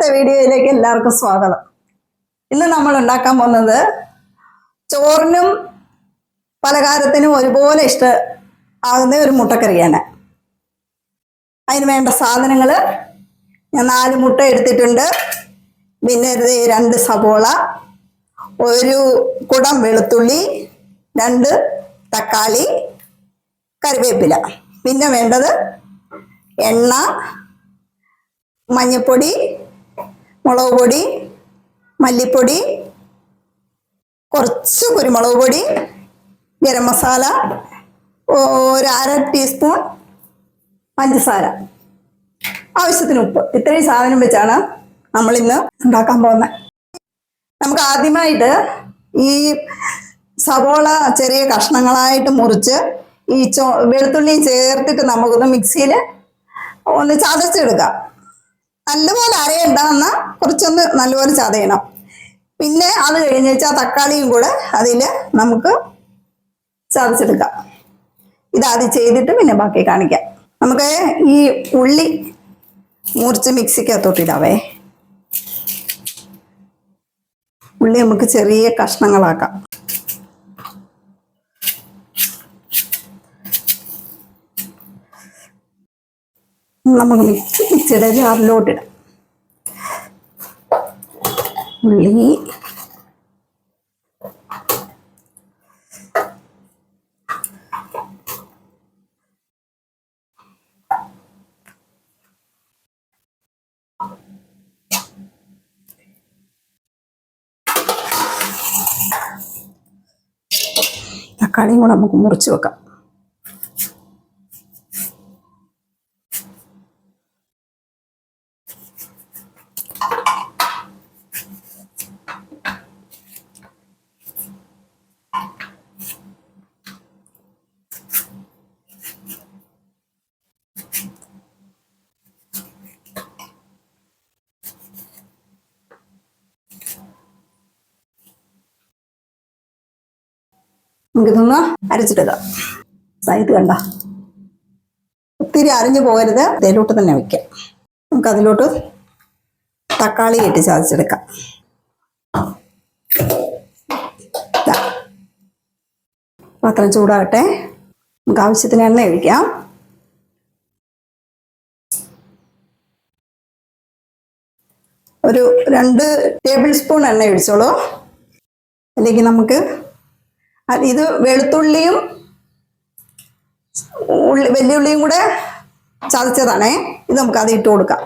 ഇന്നത്തെ വീഡിയോയിലേക്ക് എല്ലാവർക്കും സ്വാഗതം. ഇന്ന് നമ്മൾ ഉണ്ടാക്കാൻ പോകുന്നത് ചോറിനും പലഹാരത്തിനും ഒരുപോലെ ഇഷ്ട ആകുന്ന ഒരു മുട്ടക്കറിയാണ്. അതിന് വേണ്ട സാധനങ്ങൾ ഞാൻ നാല് മുട്ട എടുത്തിട്ടുണ്ട്. പിന്നെ രണ്ട് സവോള ഒരു കുടം വെളുത്തുള്ളി രണ്ട് തക്കാളി കറിവേപ്പില. പിന്നെ വേണ്ടത് എണ്ണ മഞ്ഞൾപ്പൊടി മുളക് പൊടി മല്ലിപ്പൊടി കുറച്ച് കുരുമുളക് പൊടി ഗരം മസാല ഒരു അര ടീസ്പൂൺ പഞ്ചസാര. ആവശ്യത്തിന് ഉപ്പ്. ഇത്രയും സാധനം വെച്ചാണ് നമ്മൾ ഇന്ന് ഉണ്ടാക്കാൻ പോകുന്നത് നമുക്ക് ആദ്യമായിട്ട് ഈ സവോള ചെറിയ കഷ്ണങ്ങളായിട്ട് മുറിച്ച് ഈ ചോ വെളുത്തുള്ളിയും ചേർത്തിട്ട് നമുക്കൊന്ന് മിക്സിയിൽ ഒന്ന് ചതച്ചെടുക്കാം. നല്ലപോലെ അരയണ്ട കുറച്ചൊന്ന് നല്ലപോലെ ചതയണം. പിന്നെ അത് കഴിഞ്ഞ് വെച്ചാൽ തക്കാളിയും കൂടെ അതിൽ നമുക്ക് ചതച്ചെടുക്കാം. ഇതാദ്യം ചെയ്തിട്ട് പിന്നെ ബാക്കി കാണിക്കാം. നമുക്ക് ഈ ഉള്ളി മുറിച്ച് മിക്സിക്കകത്തോട്ടിടാവേ ഉള്ളി നമുക്ക് ചെറിയ കഷ്ണങ്ങളാക്കാം. നമുക്ക് മിക്സ് മിക്സിയുടെ ജാറിലോട്ടിടാം ഉള്ളി. തക്കാളിയും കൂടെ നമുക്ക് മുറിച്ച് വെക്കാം. നമുക്കിതൊന്ന് അരച്ചിടുക. സൈഡ് കണ്ട. ഒത്തിരി അരിഞ്ഞു പോകരുത്. ഇതിലോട്ട് തന്നെ വയ്ക്കാം നമുക്ക് അതിലോട്ട് തക്കാളി ഇട്ട് ചതച്ചെടുക്കാം. പാത്രം ചൂടാകട്ടെ. നമുക്ക് ആവശ്യത്തിന് എണ്ണ ഒഴിക്കാം. ഒരു രണ്ട് ടേബിൾ സ്പൂൺ എണ്ണ ഒഴിച്ചോളൂ. അല്ലെങ്കിൽ നമുക്ക് ഇത് വെളുത്തുള്ളിയും ഉള്ളി വെല്ലുള്ളിയും കൂടെ ചതച്ചതാണേ. ഇത് നമുക്ക് അത് ഇട്ട് കൊടുക്കാം.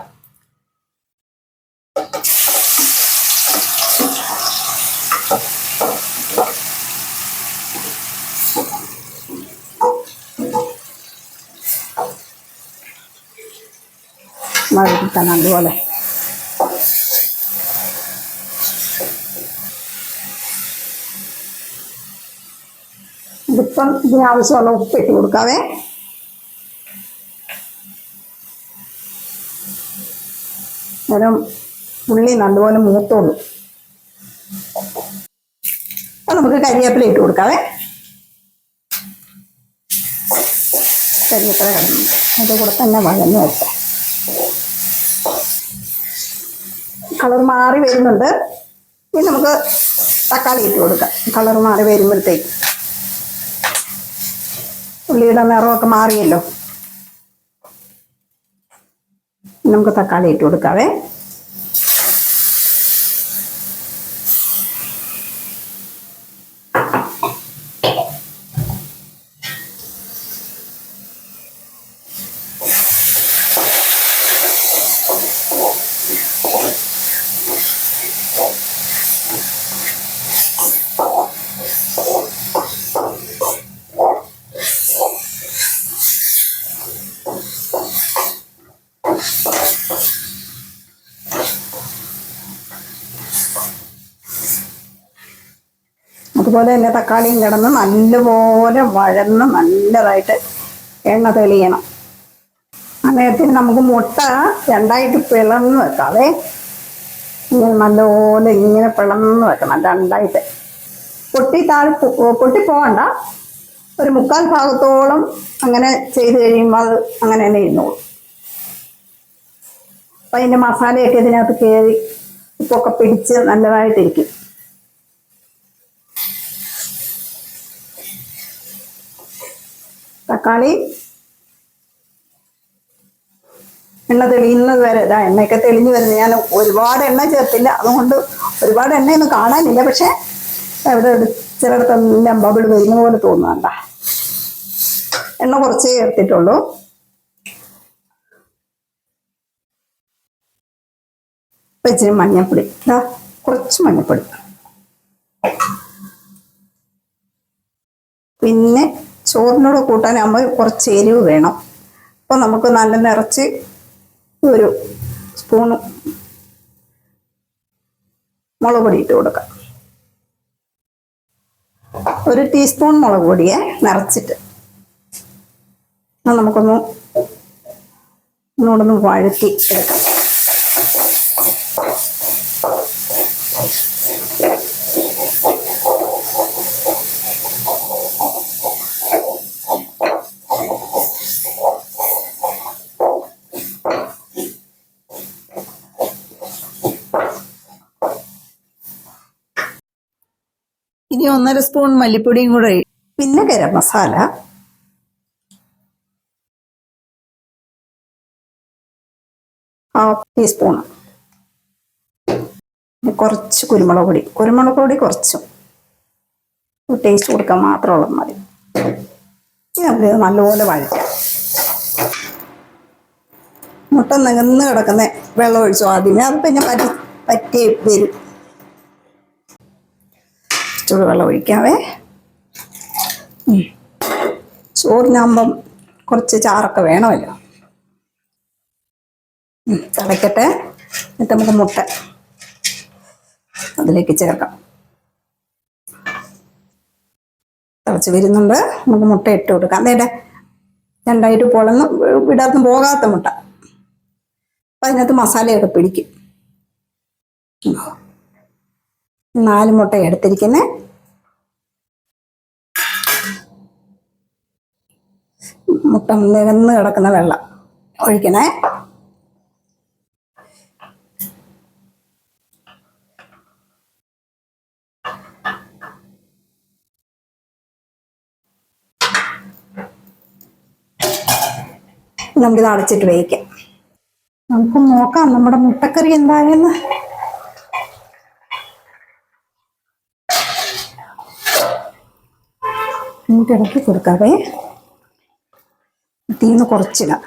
മഴ കിട്ടാൻ അതുപോലെ ഇതിപ്പം ഇതിനാവശ്യമുള്ള ഉപ്പ് ഇട്ട് കൊടുക്കാവേ. അന്നേരം ഉള്ളി നല്ലപോലെ മൂത്തോളൂ. അപ്പം നമുക്ക് കരിവേപ്പില ഇട്ട് കൊടുക്കാവേ. കരിവേപ്പില കിടന്നു അതിന്റെ കൂടെ തന്നെ വഴഞ്ഞു വെക്കാം കളർ മാറി വരുന്നുണ്ട്. ഇനി നമുക്ക് തക്കാളി ഇട്ട് കൊടുക്കാം. കളർ മാറി വരുമ്പോഴത്തേക്ക്. ഉള്ളിയുടെ നിറമൊക്കെ മാറിയല്ലോ. നമുക്ക് തക്കാളി ഇട്ട് കൊടുക്കാവേ. അതുപോലെ തന്നെ തക്കാളിയും കിടന്ന് നല്ലപോലെ വഴന്ന് നല്ലതായിട്ട് എണ്ണ തെളിയണം. അങ്ങനത്തിന് നമുക്ക് മുട്ട രണ്ടായിട്ട് പിളർന്ന് വെക്കാവേ ഇങ്ങനെ നല്ലപോലെ ഇങ്ങനെ പിളർന്ന് വെക്കണം രണ്ടായിട്ട്. പൊട്ടി താഴെ പൊട്ടി പൊട്ടിപ്പോകണ്ട ഒരു മുക്കാൽ ഭാഗത്തോളം അങ്ങനെ ചെയ്ത് കഴിയുമ്പോൾ അത് അങ്ങനെ തന്നെ ഇരുന്നോളും. അപ്പം അതിന്റെ മസാലയൊക്കെ ഇതിനകത്ത് കയറി ഉപ്പൊക്കെ പിടിച്ച് നല്ലതായിട്ടിരിക്കും. തക്കാളി. എണ്ണ തെളിയുന്നത് വരെ ഇതാ എണ്ണയൊക്കെ തെളിഞ്ഞു വരുന്നത് ഞാൻ ഒരുപാട് എണ്ണ ചേർത്തില്ല. അതുകൊണ്ട് ഒരുപാട് എണ്ണയൊന്നും കാണാനില്ല. പക്ഷെ അവിടെ ചിലയിടത്തെല്ലാം ബബിൾ വരുന്ന പോലെ തോന്നുന്നുണ്ട. എണ്ണ കുറച്ചേ ചേർത്തിട്ടുള്ളൂ. ഇപ്പൊ ഇച്ചിരി മഞ്ഞപ്പൊടി. ഇതാ കുറച്ച് മഞ്ഞപ്പൊടി. ചോറിനോട് കൂട്ടാനാകുമ്പോൾ കുറച്ച് എരിവ് വേണം. അപ്പോൾ നമുക്ക് നല്ല നിറച്ച് ഒരു സ്പൂണ് മുളക് പൊടി ഇട്ട് കൊടുക്കാം. ഒരു ടീസ്പൂൺ മുളക് പൊടിയെ നിറച്ചിട്ട് നമുക്കൊന്ന് ഒന്നുകൂടെ ഒന്ന് വഴറ്റി എടുക്കാം. ഇനി ഒന്നര സ്പൂൺ മല്ലിപ്പൊടിയും കൂടെ പിന്നെ ഗരം മസാല. ഹാഫ് ടീസ്പൂൺ കുറച്ച് കുരുമുളക് പൊടി. കുരുമുളക് പൊടി കുറച്ചും. ടേസ്റ്റ് കൊടുക്കാൻ മാത്രമുള്ള മതി. നല്ലപോലെ വഴറ്റാം. മുട്ട നികന്ന് കിടക്കുന്ന വെള്ളം ഒഴിച്ചു. ആദ്യമേ അത് പിന്നെ പറ്റി പറ്റി വരും. ഇച്ചിരി വെള്ളം ഒഴിക്കാവേ. ചോറിനാകുമ്പം കുറച്ച് ചാറൊക്കെ വേണമല്ലോ. തിളയ്ക്കട്ടെ എന്നിട്ട് നമുക്ക് മുട്ട അതിലേക്ക് ചേർക്കാം. തിളച്ച് വരുന്നുണ്ട്. നമുക്ക് മുട്ട ഇട്ട് കൊടുക്കാം. അതേടെ രണ്ടായിട്ട് പൊളന്ന് വിടർന്ന് പോകാത്ത മുട്ട. അപ്പം അതിനകത്ത് മസാലയൊക്കെ പിടിക്കും. നാല് മുട്ട എടുത്തിരിക്കുന്നത് മുട്ട നിരന്ന് കിടക്കുന്ന വെള്ളം ഒഴിക്കണേ. നമുക്കിത് അടച്ചിട്ട് വേവിക്കാം. നമുക്ക് നോക്കാം നമ്മുടെ മുട്ടക്കറി എന്തായെന്ന്. നമുക്ക് ഇടയ്ക്ക് കൊടുക്കാവേ. തീന്ന് കുറച്ചിടാം.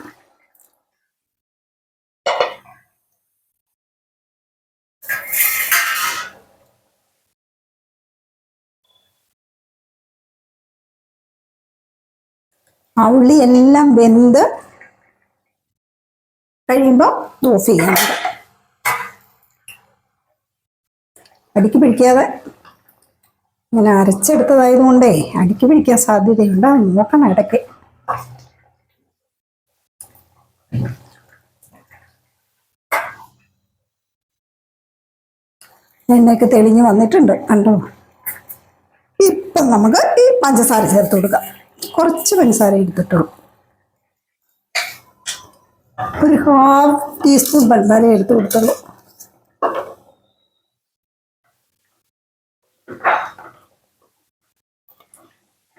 ആ ഉള്ളി എല്ലാം വെന്ത് കഴിയുമ്പോൾ ഓഫ് ചെയ്യണം. അടിക്ക് പിടിക്കാതെ ഇങ്ങനെ അരച്ചെടുത്തതായത് കൊണ്ടേ അടിക്ക് പിടിക്കാൻ സാധ്യതയുണ്ട്. നോക്കണം ഇടയ്ക്ക്. എണ്ണയൊക്കെ തെളിഞ്ഞ് വന്നിട്ടുണ്ട്. കണ്ടോ? ഇപ്പം നമുക്ക് ഈ പഞ്ചസാര ചേർത്ത് കൊടുക്കാം. കുറച്ച് പഞ്ചസാര എടുത്തിട്ടുള്ളൂ. ഒരു ഹാഫ് ടീസ്പൂൺ പഞ്ചസാര എടുത്ത് കൊടുത്തുള്ളൂ.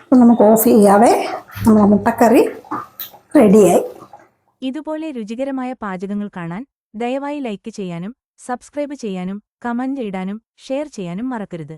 അപ്പം നമുക്ക് ഓഫ് ചെയ്യാവേ. നമ്മുടെ മുട്ടക്കറി റെഡിയായി. ഇതുപോലെ രുചികരമായ പാചകങ്ങൾ കാണാൻ ദയവായി ലൈക്ക് ചെയ്യാനും സബ്സ്ക്രൈബ് ചെയ്യാനും കമന്റ് ഇടാനും ഷെയർ ചെയ്യാനും മറക്കരുത്.